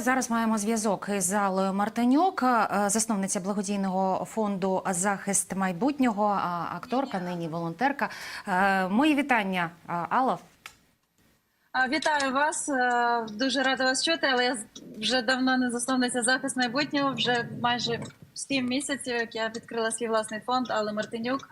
Зараз маємо зв'язок із Аллою Мартинюк, е, засновниця благодійного фонду Захист майбутнього, акторка, нині волонтерка. Е, Мої вітання, е, Алло. Вітаю вас. Дуже рада вас чути, але я вже давно не засновниця захист майбутнього. Вже майже сім місяців, як я відкрила свій власний фонд, але Мартинюк,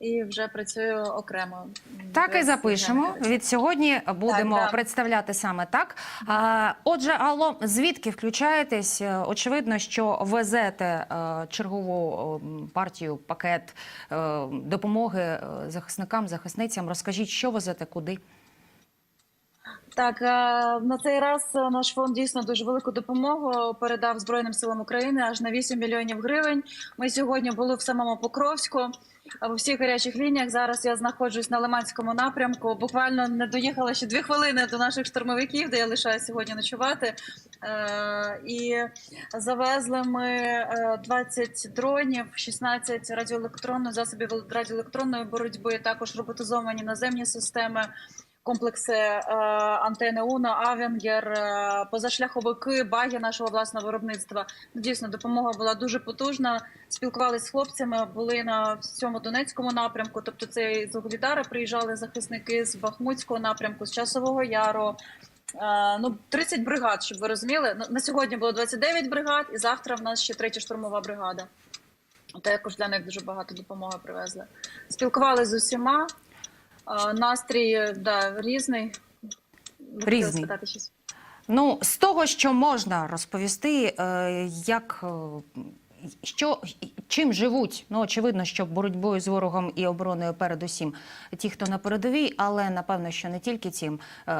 і вже працюю окремо. Так і запишемо. Від сьогодні будемо да. представляти саме так. А, Отже, Алло, звідки включаєтесь? Е, Очевидно, що везете е, чергову е, партію, пакет допомоги захисникам, захисницям. Розкажіть, що везете, куди? Так, е, на цей раз е, наш фонд дійсно дуже велику допомогу передав Збройним силам України аж на 8 мільйонів гривень. Ми сьогодні були в самому Покровську. е, У всіх гарячих лініях зараз я знаходжусь на Лиманському напрямку. Буквально не доїхала ще дві хвилини до наших штурмовиків, де я лишаю сьогодні ночувати. І завезли ми е, 20 дронів, 16 радіоелектронних засобів радіоелектронної боротьби, також роботизовані наземні системи комплекси е, антени Уна, Авенгер, е, позашляховики, баги нашого власного виробництва. Ну, Дійсно, допомога була дуже потужна. Спілкувалися з хлопцями, були на цьому Донецькому напрямку. Тобто, це і з Углідара приїжджали захисники з Бахмутського напрямку, з Часового Яру. Е, Ну, 30 бригад, щоб ви розуміли. Ну, На сьогодні було 29 бригад, і завтра в нас ще третя штурмова бригада. Також для них дуже багато допомоги привезли. Спілкувалися з усіма. Настрій да, різний. Різний. Ну, з того, що можна розповісти, е, як е, що чим живуть? Ну, очевидно, що боротьбою з ворогом і обороною передусім ті, хто на передовій, але напевно, що не тільки цим Е,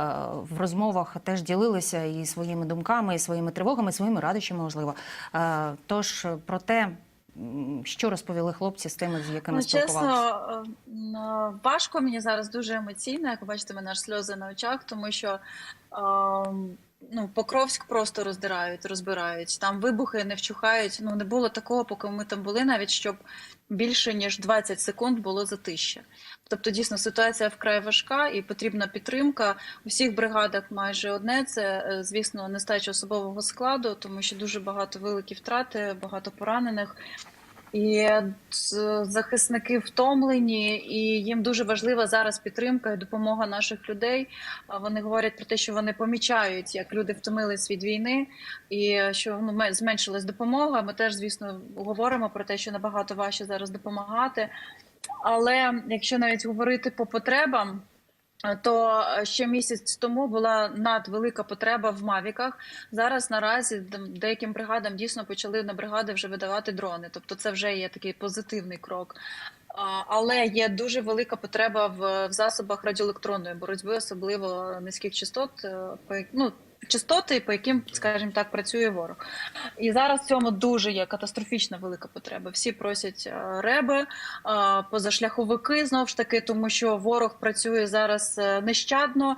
в розмовах теж ділилися і своїми думками, і своїми тривогами, і своїми радощами, можливо. Тож про те, що розповіли хлопці з тими, з якими Ну, спілкувалися. чесно, е, важко мені зараз дуже емоційно, як ви бачите, мене аж сльози на очах, тому що е, ну, Покровськ просто роздирають, розбирають. Там вибухи не вчухають. Ну не було такого, поки ми там були, навіть щоб більше ніж 20 секунд було затища. Тобто, дійсно, ситуація вкрай важка і потрібна підтримка. У всіх бригадах майже одне це, е, звісно, нестача особового складу, тому що дуже багато великі втрати, багато поранених. І захисники втомлені, і їм дуже важлива зараз підтримка і допомога наших людей. Вони говорять про те, що вони помічають, як люди втомились від війни, і що ну, ме- зменшилась допомога. Ми теж, звісно, говоримо про те, що набагато важче зараз допомагати. Але якщо навіть говорити по потребам. То ще місяць тому була надвелика потреба в мавіках. Зараз наразі деяким бригадам дійсно почали на бригади вже видавати дрони. Тобто, це вже є такий позитивний крок. Але є дуже велика потреба в, в засобах радіоелектронної боротьби, особливо низьких частот, е, ну, частоти, по яким, скажімо так, працює ворог. І зараз в цьому дуже є катастрофічна велика потреба. Всі просять е, реби, е, позашляховики знову ж таки, тому що ворог працює зараз е, нещадно,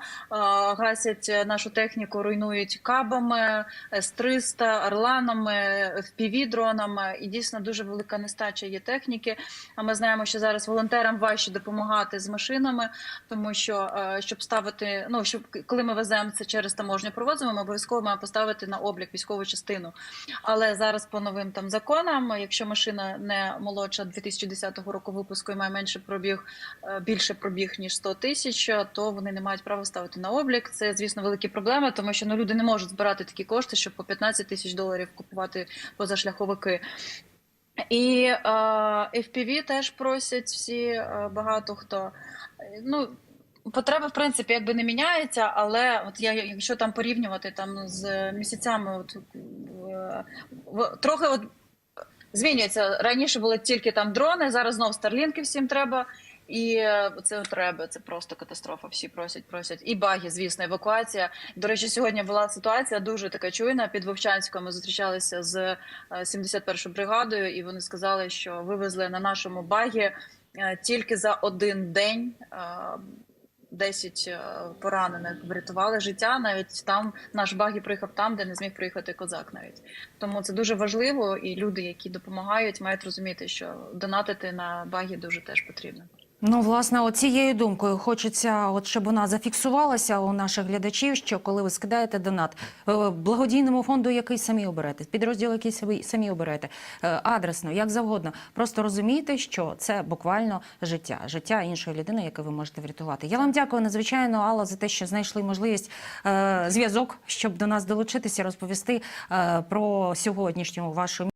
гасять нашу техніку, руйнують кабами, С-300, орланами, FPV-дронами. І дійсно дуже велика нестача є техніки. А ми знаємо, що зараз волонтерам важче допомагати з машинами, тому що щоб ставити, ну щоб коли ми веземо це через таможню провозимо, ми обов'язково маємо поставити на облік військову частину. Але зараз по новим там законам, якщо машина не молодша 2010 року випуску і має менше пробіг, е, більше пробіг ніж 100 тисяч, то вони не мають права ставити на облік. Це звісно великі проблеми, тому що ну люди не можуть збирати такі кошти, щоб по 15 тисяч доларів купувати позашляховики. І е, FPV теж просять всі е, багато хто. Е, Ну, потреба, в принципі, якби не міняється, але от я, якщо там порівнювати там з місяцями, от, е, трохи от змінюється. Раніше були тільки там дрони, зараз знов старлінки всім треба. І е, це треба, це просто катастрофа. Всі просять, просять. І баги, звісно, евакуація. До речі, сьогодні була ситуація дуже така чуйна. Під Вовчанськом ми зустрічалися з е, 71 бригадою, і вони сказали, що вивезли на нашому багі е, тільки за один день. Е, 10 е, поранених врятували життя. Навіть там наш багі приїхав там, де не зміг приїхати козак. Навіть тому це дуже важливо, і люди, які допомагають, мають розуміти, що донатити на багі дуже теж потрібно. Ну, власне, от цією думкою хочеться, от щоб вона зафіксувалася у наших глядачів, що коли ви скидаєте донат е, благодійному фонду, який самі оберете, підрозділ, який самі, самі оберете, е, адресно, як завгодно, просто розумійте, що це буквально життя, життя іншої людини, яке ви можете врятувати. Я вам дякую надзвичайно, Алла, за те, що знайшли можливість е, зв'язок, щоб до нас долучитися, розповісти про сьогоднішню вашу